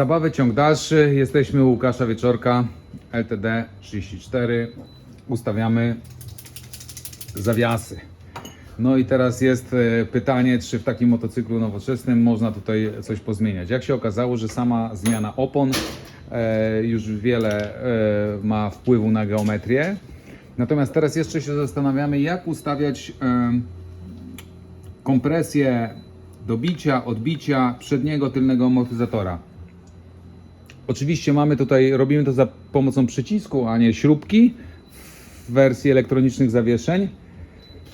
Zabawy ciąg dalszy. Jesteśmy u Łukasza Wieczorka, LTD 34. Ustawiamy zawiasy. No i teraz jest e, pytanie, czy w takim motocyklu nowoczesnym można tutaj coś pozmieniać. Jak się okazało, że sama zmiana opon e, już wiele e, ma wpływu na geometrię. Natomiast teraz jeszcze się zastanawiamy, jak ustawiać kompresję dobicia, odbicia przedniego, tylnego amortyzatora. Oczywiście mamy tutaj, robimy to za pomocą przycisku, a nie śrubki w wersji elektronicznych zawieszeń.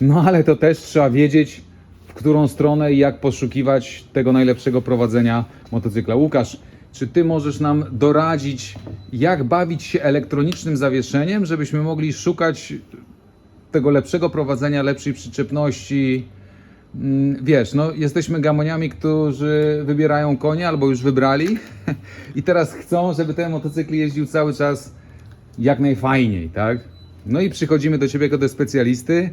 No ale to też trzeba wiedzieć, w którą stronę i jak poszukiwać tego najlepszego prowadzenia motocykla. Łukasz, czy ty możesz nam doradzić, jak bawić się elektronicznym zawieszeniem, żebyśmy mogli szukać tego lepszego prowadzenia, lepszej przyczepności? Mm, Wiesz, no jesteśmy gamoniami, którzy wybierają konie albo już wybrali i teraz chcą, żeby ten motocykl jeździł cały czas jak najfajniej, tak? No i przychodzimy do Ciebie jako do specjalisty.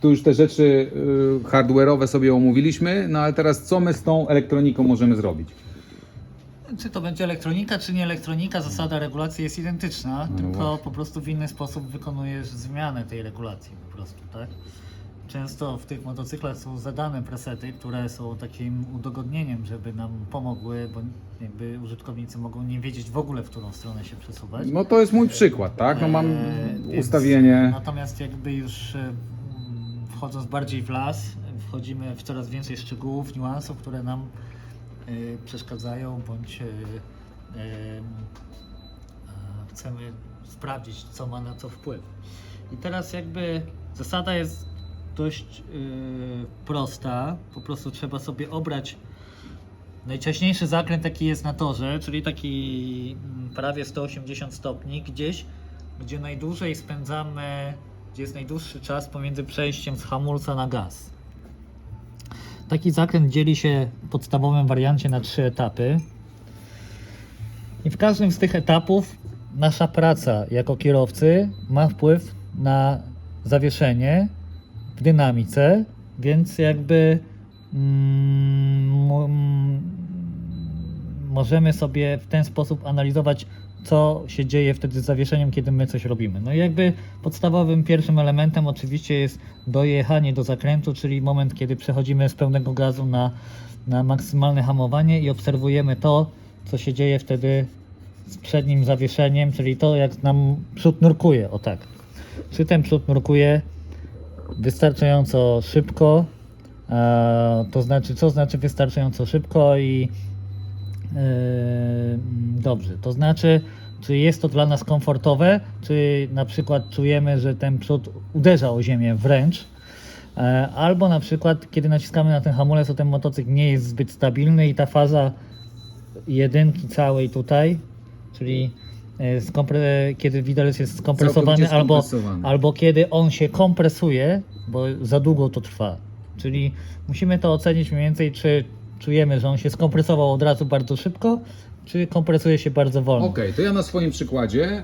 Tu już te rzeczy y, hardware'owe sobie omówiliśmy, no ale teraz co my z tą elektroniką możemy zrobić? Czy to będzie elektronika, czy nie elektronika, zasada regulacji jest identyczna, No tylko właśnie. po prostu w inny sposób wykonujesz zmianę tej regulacji po prostu, tak? Często w tych motocyklach są zadane presety, które są takim udogodnieniem, żeby nam pomogły, bo jakby użytkownicy mogą nie wiedzieć w ogóle, w którą stronę się przesuwać. No to jest mój przykład, tak? No mam Eee, więc ustawienie. Natomiast jakby już e, wchodząc bardziej w las, wchodzimy w coraz więcej szczegółów, niuansów, które nam e, przeszkadzają, bądź e, e, e, chcemy sprawdzić, co ma na co wpływ. I teraz jakby zasada jest dość e, prosta, po prostu trzeba sobie obrać Najciaśniejszy zakręt jaki jest na torze, czyli taki mm, prawie 180 stopni, gdzieś, gdzie najdłużej spędzamy, gdzie jest najdłuższy czas pomiędzy przejściem z hamulca na gaz. Taki zakręt dzieli się w podstawowym wariancie na trzy etapy. I w każdym z tych etapów nasza praca jako kierowcy ma wpływ na zawieszenie dynamice, więc jakby mm, mm, możemy sobie w ten sposób analizować, co się dzieje wtedy z zawieszeniem, kiedy my coś robimy. No i jakby podstawowym pierwszym elementem oczywiście jest dojechanie do zakrętu, czyli moment, kiedy przechodzimy z pełnego gazu na, na maksymalne hamowanie i obserwujemy to, co się dzieje wtedy z przednim zawieszeniem, czyli to, jak nam przód nurkuje, o tak. Czy ten przód nurkuje wystarczająco szybko, e, to znaczy, co znaczy wystarczająco szybko i e, dobrze, to znaczy, czy jest to dla nas komfortowe, czy na przykład czujemy, że ten przód uderza o ziemię wręcz, e, albo na przykład, kiedy naciskamy na ten hamulec, to ten motocykl nie jest zbyt stabilny i ta faza jedynki całej tutaj, czyli kiedy widelec jest skompresowany, albo, albo kiedy on się kompresuje, bo za długo to trwa. Czyli musimy to ocenić mniej więcej, czy czujemy, że on się skompresował od razu bardzo szybko, czy kompresuje się bardzo wolno. Okej, to ja na swoim przykładzie, y,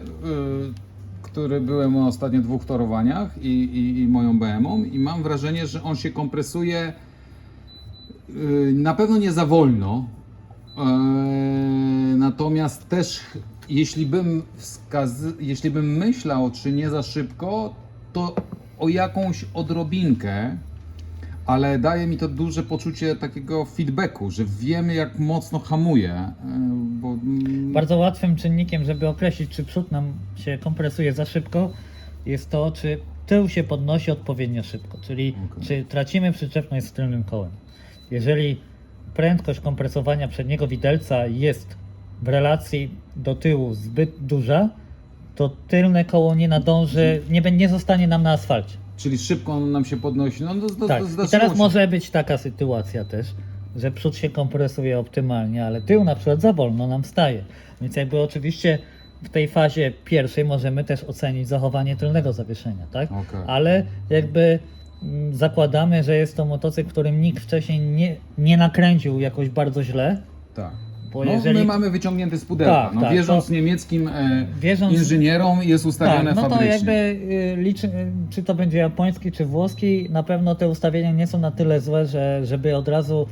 który byłem na ostatnio dwóch torowaniach i, i, i moją BM-ą i mam wrażenie, że on się kompresuje y, na pewno nie za wolno, e, natomiast też jeśli bym, wskaz- jeśli bym myślał, czy nie za szybko, to o jakąś odrobinkę, ale daje mi to duże poczucie takiego feedbacku, że wiemy jak mocno hamuje, e, bo mm, Bardzo łatwym czynnikiem, żeby określić, czy przód nam się kompresuje za szybko, jest to, czy tył się podnosi odpowiednio szybko, czyli Okej. czy tracimy przyczepność z tylnym kołem. Jeżeli prędkość kompresowania przedniego widelca jest w relacji do tyłu zbyt duża, to tylne koło nie nadąży, nie, bę- nie zostanie nam na asfalcie. Czyli szybko on nam się podnosi. No, to, to, Tak. to I teraz może być taka sytuacja też, że przód się kompresuje optymalnie, ale tył na przykład za wolno nam staje. Więc jakby oczywiście w tej fazie pierwszej możemy też ocenić zachowanie tylnego zawieszenia, tak? Okej. Ale jakby mm, zakładamy, że jest to motocykl, którym nikt wcześniej nie, nie nakręcił jakoś bardzo źle, Tak. Bo No, jeżeli... my mamy wyciągnięty z pudełka. Tak, no, tak, wierząc to- niemieckim e, Wierząc- inżynierom jest ustawione Tak, no to fabrycznie. jakby y, liczy, y, czy to będzie japoński, czy włoski, na pewno te ustawienia nie są na tyle złe, że żeby od razu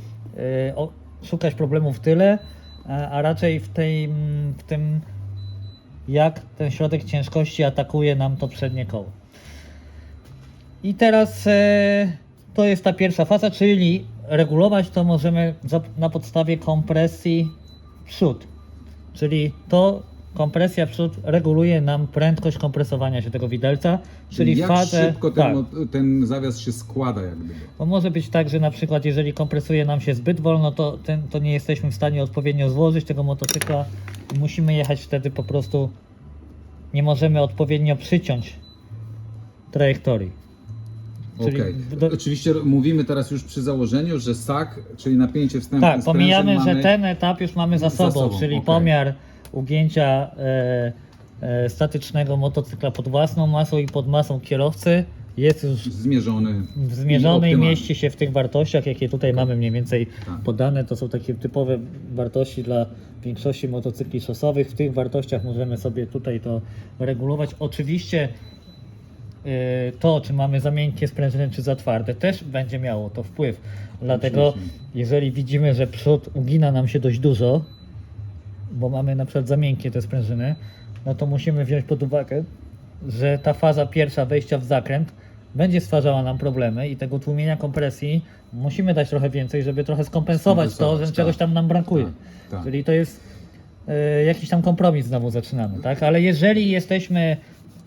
y, o, szukać problemów w tyle. a a raczej w, tej, w tym, jak ten środek ciężkości atakuje nam to przednie koło. I teraz e, to jest ta pierwsza faza, czyli regulować to możemy na podstawie kompresji przód. Czyli to kompresja przód reguluje nam prędkość kompresowania się tego widelca, czyli jak fazę. szybko ten, tak, mo- ten zawias się składa jak gdyby. bo może być tak, że na przykład jeżeli kompresuje nam się zbyt wolno, to, ten, to nie jesteśmy w stanie odpowiednio złożyć tego motocykla i musimy jechać wtedy po prostu, nie możemy odpowiednio przyciąć trajektorii. Czyli Okej. do- Oczywiście mówimy teraz już przy założeniu, że SAK, czyli napięcie wstępne Tak, pomijamy, sprężyn że mamy... ten etap już mamy za za sobą, sobą, czyli okej. pomiar ugięcia e, e, statycznego motocykla pod własną masą i pod masą kierowcy jest już zmierzony. zmierzony i optymalny. mieści się w tych wartościach, jakie tutaj mamy mniej więcej Tak. podane. To są takie typowe wartości dla większości motocykli szosowych. W tych wartościach możemy sobie tutaj to regulować. Oczywiście to, czy mamy za miękkie sprężyny, czy za twarde, też będzie miało to wpływ. Dlatego, jeżeli widzimy, że przód ugina nam się dość dużo, bo mamy na przykład za miękkie te sprężyny, no to musimy wziąć pod uwagę, że ta faza pierwsza wejścia w zakręt będzie stwarzała nam problemy i tego tłumienia kompresji musimy dać trochę więcej, żeby trochę skompensować to, Skompensować, że czegoś tak. tam nam brakuje. Tak, tak. Czyli to jest e, jakiś tam kompromis znowu zaczynamy, tak? Ale jeżeli jesteśmy,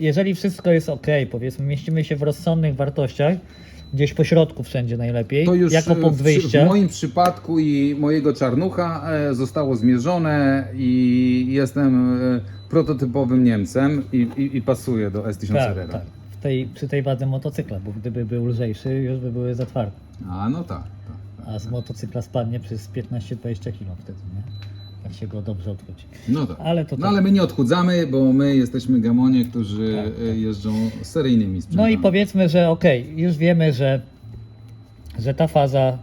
jeżeli wszystko jest ok, powiedzmy, mieścimy się w rozsądnych wartościach, gdzieś po środku wszędzie najlepiej, To już jako e, punkt w, wyjścia. w moim przypadku i mojego czarnucha e, zostało zmierzone i jestem e, prototypowym Niemcem i, i, i pasuje do S1000 tak, Herrera. tak. W tej, przy tej wadze motocykla, bo gdyby był lżejszy, już by były za twarde. A no tak. tak. A z motocykla spadnie przez 15-20 kg wtedy, nie? Jak się go dobrze odchodzi. No tak. Ale to no tak. ale my nie odchudzamy, bo my jesteśmy gamonie, którzy Tak, tak. e, jeżdżą seryjnymi No sprzętami. i powiedzmy, że okej, już wiemy, że, że ta faza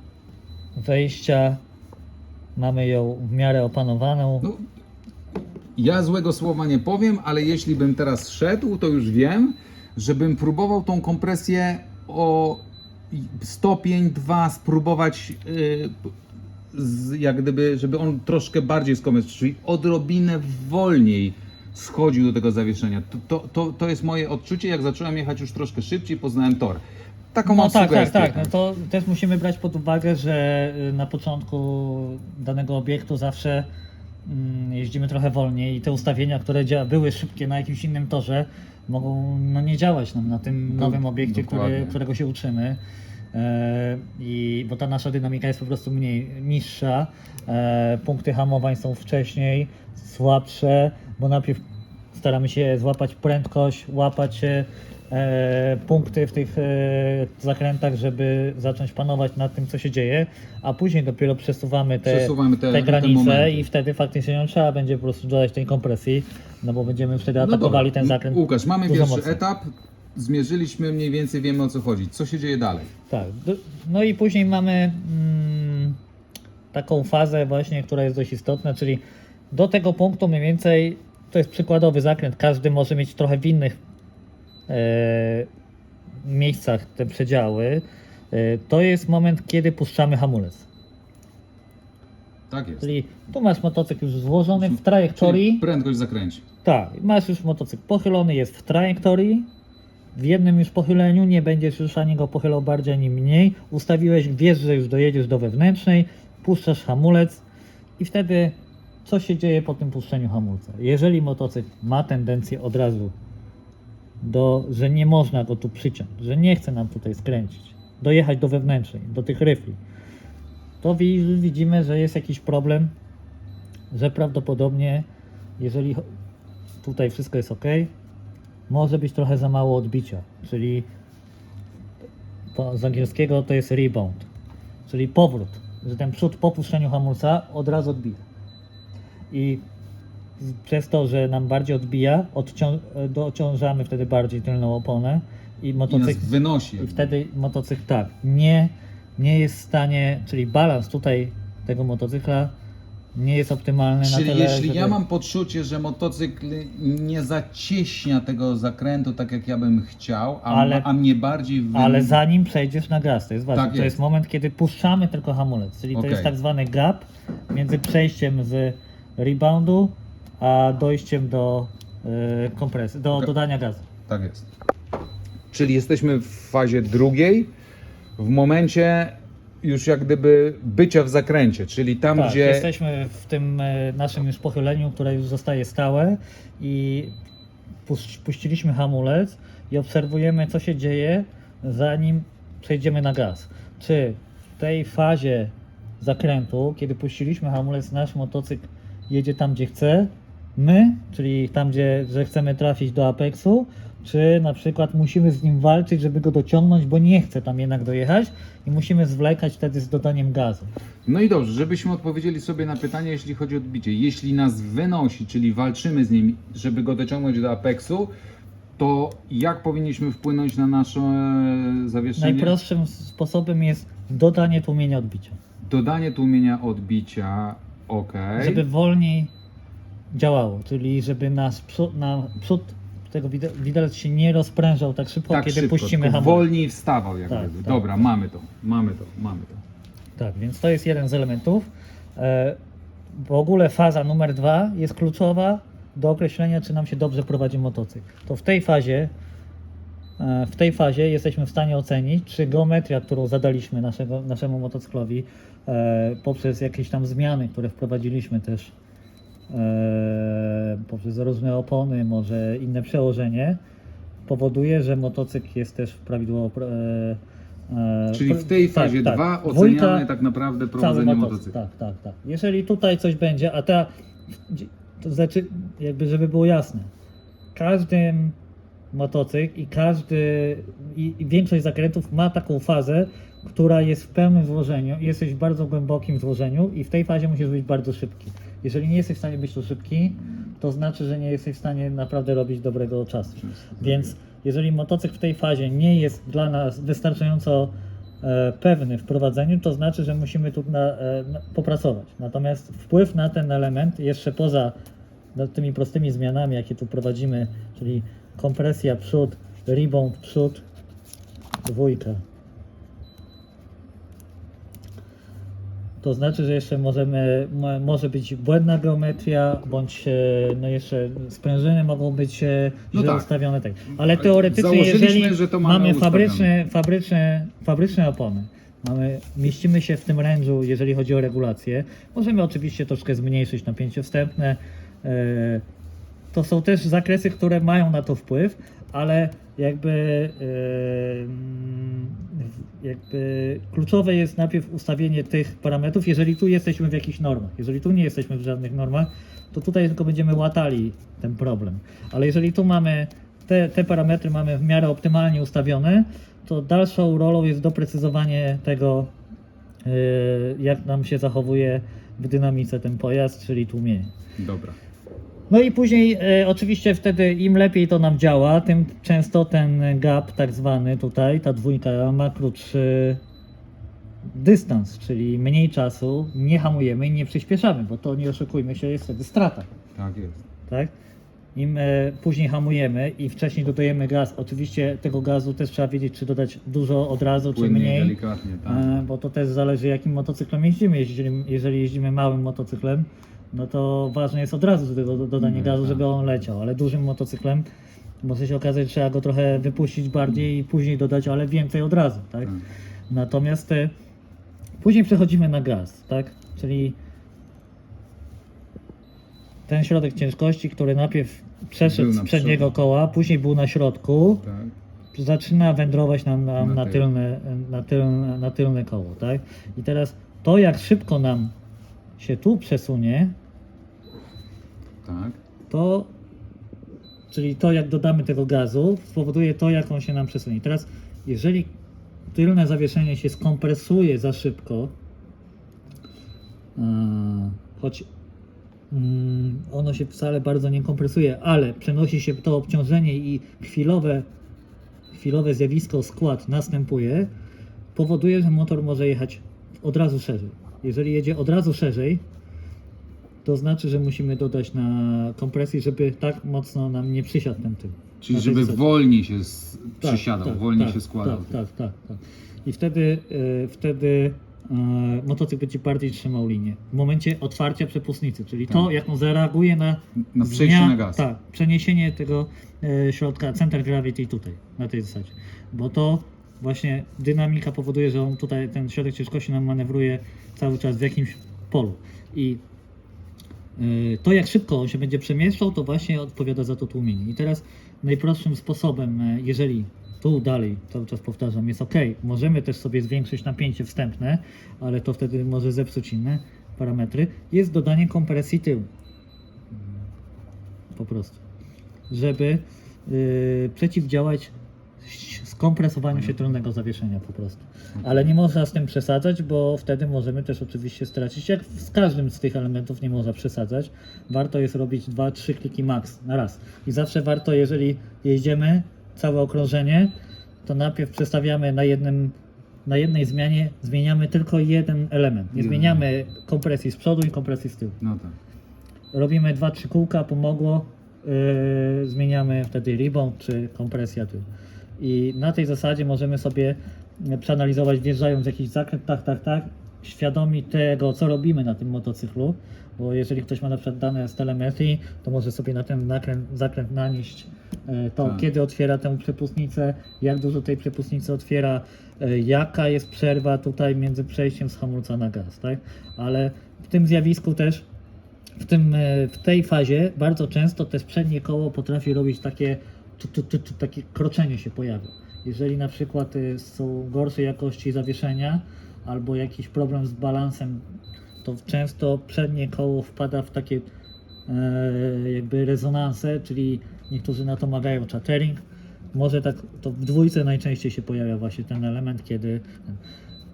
wejścia mamy ją w miarę opanowaną. No, ja złego słowa nie powiem, ale jeśli bym teraz szedł, to już wiem, żebym próbował tą kompresję o stopień, dwa spróbować, yy, z, jak gdyby, żeby on troszkę bardziej skompresjował, czyli odrobinę wolniej schodził do tego zawieszenia. To, to, to, to jest moje odczucie, jak zacząłem jechać już troszkę szybciej, poznałem tor. Taką No mam tak, tak, tak. No to też musimy brać pod uwagę, że y, na początku danego obiektu zawsze mm, jeździmy trochę wolniej i te ustawienia, które były szybkie na jakimś innym torze, mogą no, nie działać nam na tym Do- nowym obiekcie, który, którego się uczymy. E, I bo ta nasza dynamika jest po prostu mniej niższa. E, punkty hamowań są wcześniej, słabsze, bo najpierw staramy się złapać prędkość, łapać e, punkty w tych zakrętach, żeby zacząć panować nad tym, co się dzieje, a później dopiero przesuwamy te, Przesuwamy te- te te granice momenty. i wtedy faktycznie no, trzeba będzie po prostu dodać tej kompresji, no bo będziemy wtedy No atakowali dobra. ten zakręt. Łukasz, mamy pierwszy etap, zmierzyliśmy, mniej więcej wiemy o co chodzi. Co się dzieje dalej? Tak. No i później mamy mm, taką fazę właśnie, która jest dość istotna, czyli do tego punktu mniej więcej, to jest przykładowy zakręt, każdy może mieć trochę w innych e, miejscach te przedziały. E, to jest moment, kiedy puszczamy hamulec. Tak jest. Czyli tu masz motocykl już złożony w Czyli trajektorii. prędkość zakręci. Tak, masz już motocykl pochylony, jest w trajektorii. W jednym już pochyleniu nie będziesz już ani go pochylał bardziej, ani mniej. Ustawiłeś, wiesz, że już dojedziesz do wewnętrznej, puszczasz hamulec i wtedy co się dzieje po tym puszczeniu hamulca? Jeżeli motocykl ma tendencję od razu do, że nie można go tu przyciąć, że nie chce nam tutaj skręcić, dojechać do wewnętrznej, do tych ryfli, to wi- widzimy, że jest jakiś problem, że prawdopodobnie jeżeli tutaj wszystko jest ok, może być trochę za mało odbicia, czyli z angielskiego to jest rebound, czyli powrót, że ten przód po puszczeniu hamulca od razu odbija. I przez to, że nam bardziej odbija, dociążamy wtedy bardziej tylną oponę i I motocykl wynosi. i wtedy motocykl tak, nie, nie jest w stanie, czyli balans tutaj tego motocykla nie jest optymalny na Czyli tyle, jeśli żeby... ja mam poczucie, że motocykl nie zacieśnia tego zakrętu tak jak ja bym chciał, a, Ale- a mnie bardziej wy... Ale zanim przejdziesz na gaz, to jest ważne. Tak to jest. jest moment, kiedy puszczamy tylko hamulec, czyli to Okej. jest tak zwany gap między przejściem z reboundu a dojściem do yy, kompresji, do dodania gazu. Tak jest. Czyli jesteśmy w fazie drugiej, w momencie już jak gdyby bycia w zakręcie, czyli tam tak, gdzie... jesteśmy w tym e, naszym już pochyleniu, które już zostaje stałe i puś- puściliśmy hamulec i obserwujemy, co się dzieje, zanim przejdziemy na gaz. Czy w tej fazie zakrętu, kiedy puściliśmy hamulec, nasz motocykl jedzie tam, gdzie chce, my, czyli tam, gdzie że chcemy trafić do apexu, czy na przykład musimy z nim walczyć, żeby go dociągnąć, bo nie chce tam jednak dojechać i musimy zwlekać wtedy z dodaniem gazu. No i dobrze, żebyśmy odpowiedzieli sobie na pytanie, jeśli chodzi o odbicie. Jeśli nas wynosi, czyli walczymy z nim, żeby go dociągnąć do apexu, to jak powinniśmy wpłynąć na nasze zawieszenie? Najprostszym sposobem jest dodanie tłumienia odbicia. Dodanie tłumienia odbicia, ok. Żeby wolniej działało, czyli żeby nas przód, na przód tego wide- widelec się nie rozprężał tak szybko, tak kiedy szybko, puścimy tylko hamulec. wolniej wstawał jak Tak, gdyby. tak, Dobra, mamy to, mamy to, mamy to. Tak, więc to jest jeden z elementów. E, w ogóle faza numer dwa jest kluczowa do określenia, czy nam się dobrze prowadzi motocykl. To w tej fazie, e, w tej fazie jesteśmy w stanie ocenić, czy geometria, którą zadaliśmy naszego, naszemu motocyklowi e, poprzez jakieś tam zmiany, które wprowadziliśmy też poprzez różne opony, może inne przełożenie, powoduje, że motocykl jest też prawidłowo. E, e, Czyli w tej tak, fazie tak. dwa Dwójka, oceniamy tak naprawdę prowadzenie motocykl. motocykla. Tak, tak, tak. Jeżeli tutaj coś będzie, a ta, to znaczy, jakby żeby było jasne, każdy motocykl i każdy, i, i większość zakrętów ma taką fazę, która jest w pełnym złożeniu, jesteś w bardzo głębokim złożeniu i w tej fazie musisz być bardzo szybki. Jeżeli nie jesteś w stanie być tu szybki, to znaczy, że nie jesteś w stanie naprawdę robić dobrego czasu. Więc jeżeli motocykl w tej fazie nie jest dla nas wystarczająco e, pewny w prowadzeniu, to znaczy, że musimy tu na, e, popracować. Natomiast wpływ na ten element, jeszcze poza tymi prostymi zmianami, jakie tu prowadzimy, czyli kompresja przód, rebound przód, dwójka. To znaczy, że jeszcze możemy, mo- może być błędna geometria, bądź e, no jeszcze sprężyny mogą być e, No źle tak. ustawione. Tak. Ale teoretycznie, jeżeli mamy mamy fabryczne, fabryczne, fabryczne opony, mamy, mieścimy się w tym range'u, jeżeli chodzi o regulację, możemy oczywiście troszkę zmniejszyć napięcie wstępne. E, to są też zakresy, które mają na to wpływ, ale jakby, mm, jakby kluczowe jest najpierw ustawienie tych parametrów, jeżeli tu jesteśmy w jakichś normach. Jeżeli tu nie jesteśmy w żadnych normach, to tutaj tylko będziemy łatali ten problem. Ale jeżeli tu mamy te, te parametry mamy w miarę optymalnie ustawione, to dalszą rolą jest doprecyzowanie tego, e, jak nam się zachowuje w dynamice ten pojazd, czyli tłumienie. Dobra. No i później e, oczywiście wtedy im lepiej to nam działa, tym często ten gap tak zwany tutaj, ta dwójka ma krótszy dystans, czyli mniej czasu, nie hamujemy i nie przyspieszamy, bo to nie oszukujmy się, jest wtedy strata, Tak jest. tak? Im e, później hamujemy i wcześniej dodajemy gaz, oczywiście tego gazu też trzeba wiedzieć, czy dodać dużo od razu, czy Płynnie, mniej. delikatnie, tak. E, bo to też zależy jakim motocyklem jeździmy. Jeżeli, jeżeli jeździmy małym motocyklem, no to ważne jest od razu dodanie No, gazu, tak. żeby on leciał, ale dużym motocyklem może się okazać, że trzeba go trochę wypuścić bardziej i później dodać, ale więcej od razu, tak? Tak. Natomiast e, później przechodzimy na gaz, tak? Czyli ten środek ciężkości, który najpierw przeszedł z przedniego koła, później był na środku, tak. zaczyna wędrować nam, nam Na na, tylne, na, tylne, na tylne koło, tak? I teraz to, jak szybko nam się tu przesunie, Tak. to, czyli to, jak dodamy tego gazu, spowoduje to, jak on się nam przesunie. Teraz, jeżeli tylne zawieszenie się skompresuje za szybko, e, choć mm, ono się wcale bardzo nie kompresuje, ale przenosi się to obciążenie i chwilowe, chwilowe zjawisko skład następuje, powoduje, że motor może jechać od razu szerzej. Jeżeli jedzie od razu szerzej, to znaczy, że musimy dodać na kompresji, żeby tak mocno nam nie przysiadł ten tył. Czyli Na tej żeby zasadzie. wolniej się s- Tak, przysiadał, tak, wolniej tak, się składał. Tak, tak, tak, tak. I wtedy, e, wtedy e, motocykl będzie bardziej trzymał linię. W momencie otwarcia przepustnicy, czyli to, Tak. jak on zareaguje na, Na przejście zmian- na gaz. Tak, przeniesienie tego e, środka, center gravity tutaj, na tej zasadzie. Bo to właśnie dynamika powoduje, że on tutaj, ten środek ciężkości nam manewruje cały czas w jakimś polu. I e, to, jak szybko on się będzie przemieszczał, to właśnie odpowiada za to tłumienie. I teraz najprostszym sposobem, e, jeżeli tu dalej, cały czas powtarzam, jest ok, możemy też sobie zwiększyć napięcie wstępne, ale to wtedy może zepsuć inne parametry, jest dodanie kompresji tyłu. Po prostu. Żeby yy, przeciwdziałać skompresowaniu się tylnego zawieszenia po prostu. Ale nie można z tym przesadzać, bo wtedy możemy też oczywiście stracić, jak z każdym z tych elementów nie można przesadzać. Warto jest robić 2-3 kliki max na raz. I zawsze warto, jeżeli jeździmy całe okrążenie, to najpierw przestawiamy na jednym na jednej zmianie zmieniamy tylko jeden element. Nie zmieniamy kompresji z przodu i kompresji z tyłu. No tak. Robimy 2-3 kółka, pomogło, yy, zmieniamy wtedy rebound czy kompresja tył. I na tej zasadzie możemy sobie przeanalizować, wjeżdżając w jakiś zakręt, tak, tak, tak, świadomi tego, co robimy na tym motocyklu, bo jeżeli ktoś ma na przykład dane z telemetrii, to może sobie na ten nakręt, zakręt nanieść yy, to, Tak. kiedy otwiera tę przepustnicę, jak dużo tej przepustnicy otwiera, yy, jaka jest przerwa tutaj między przejściem z hamulca na gaz, tak? Ale w tym zjawisku też w, tym, e, w tej fazie bardzo często też przednie koło potrafi robić takie, takie kroczenie się pojawia. Jeżeli na przykład e, są gorszej jakości zawieszenia albo jakiś problem z balansem, to często przednie koło wpada w takie e, jakby rezonanse, czyli niektórzy na to magają chattering. Może tak, to w dwójce najczęściej się pojawia właśnie ten element, kiedy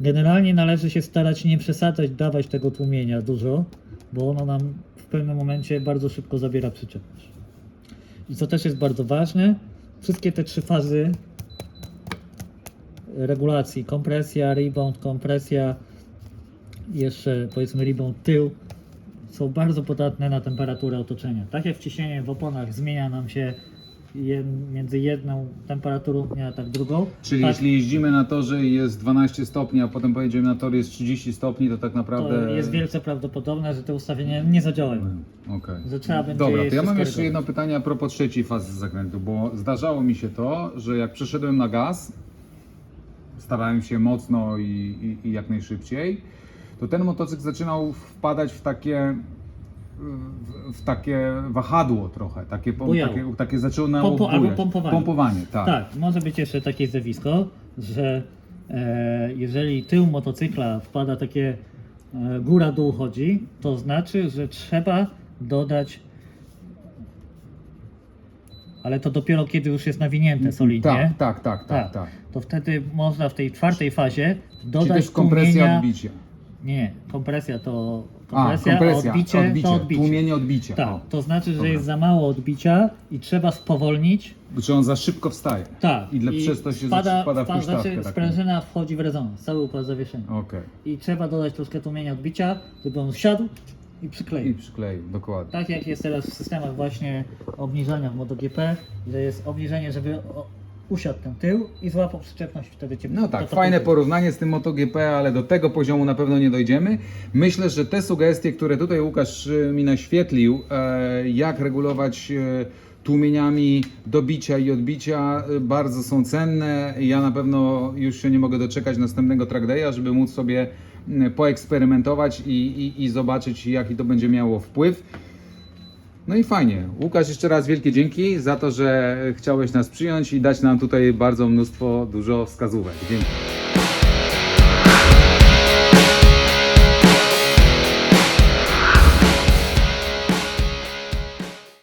generalnie należy się starać nie przesadzać, dawać tego tłumienia dużo, bo ono nam w pewnym momencie bardzo szybko zabiera przyczepność. I co też jest bardzo ważne, wszystkie te trzy fazy regulacji, kompresja, rebound, kompresja, jeszcze powiedzmy rebound tył, są bardzo podatne na temperaturę otoczenia. Tak jak wciśnienie w oponach zmienia nam się je, między jedną temperaturą dnia, tak drugą. Czyli tak, jeśli jeździmy na torze i jest 12 stopni, a potem pojedziemy na tor jest 30 stopni, to tak naprawdę... to jest wielce prawdopodobne, że te ustawienia nie zadziałają. Okej. Że trzeba będzie Dobra, to ja mam jeszcze jedno pytanie a propos trzeciej fazy zakrętu, bo zdarzało mi się to, że jak przeszedłem na gaz, starałem się mocno i, i, i jak najszybciej, to ten motocykl zaczynał wpadać w takie w, w takie wahadło trochę, takie, pom- Bujało. takie, takie zaczynało Pompo- albo bujać. pompowanie. Pompowanie, tak. Tak, może być jeszcze takie zjawisko, że e, jeżeli tył motocykla wpada takie e, góra-dół chodzi, to znaczy, że trzeba dodać ale to dopiero kiedy już jest nawinięte solidnie, Tak, tak, tak, tak, tak. to wtedy można w tej czwartej fazie Czyli dodać też kompresja tłumienia... odbicia. Nie, kompresja to A, kompresja, kompresja, a odbicie, odbicie, to odbicie. tłumienie odbicia. Tak, O. to znaczy, że Dobra. jest za mało odbicia i trzeba spowolnić, Czy on za szybko wstaje. Tak. I dla przez to się spada, wpada w znaczy taką. sprężyna wchodzi w rezonans, cały układ zawieszenia. Okej. I trzeba dodać troszkę tłumienia odbicia, żeby on wsiadł i I przykleił. przykleił, dokładnie. Tak jak jest teraz w systemach właśnie obniżania w MotoGP, że jest obniżenie, żeby usiadł ten tył i złapał przyczepność wtedy cię No tak, to- to fajne pójdzie. porównanie z tym MotoGP, ale do tego poziomu na pewno nie dojdziemy. Myślę, że te sugestie, które tutaj Łukasz e, mi naświetlił, e, jak regulować e, tłumieniami dobicia i odbicia, e, bardzo są cenne. Ja na pewno już się nie mogę doczekać następnego track day'a, żeby móc sobie poeksperymentować i, i, i zobaczyć, jaki to będzie miało wpływ. No i fajnie. Łukasz, jeszcze raz wielkie dzięki za to, że chciałeś nas przyjąć i dać nam tutaj bardzo mnóstwo, dużo wskazówek. Dzięki.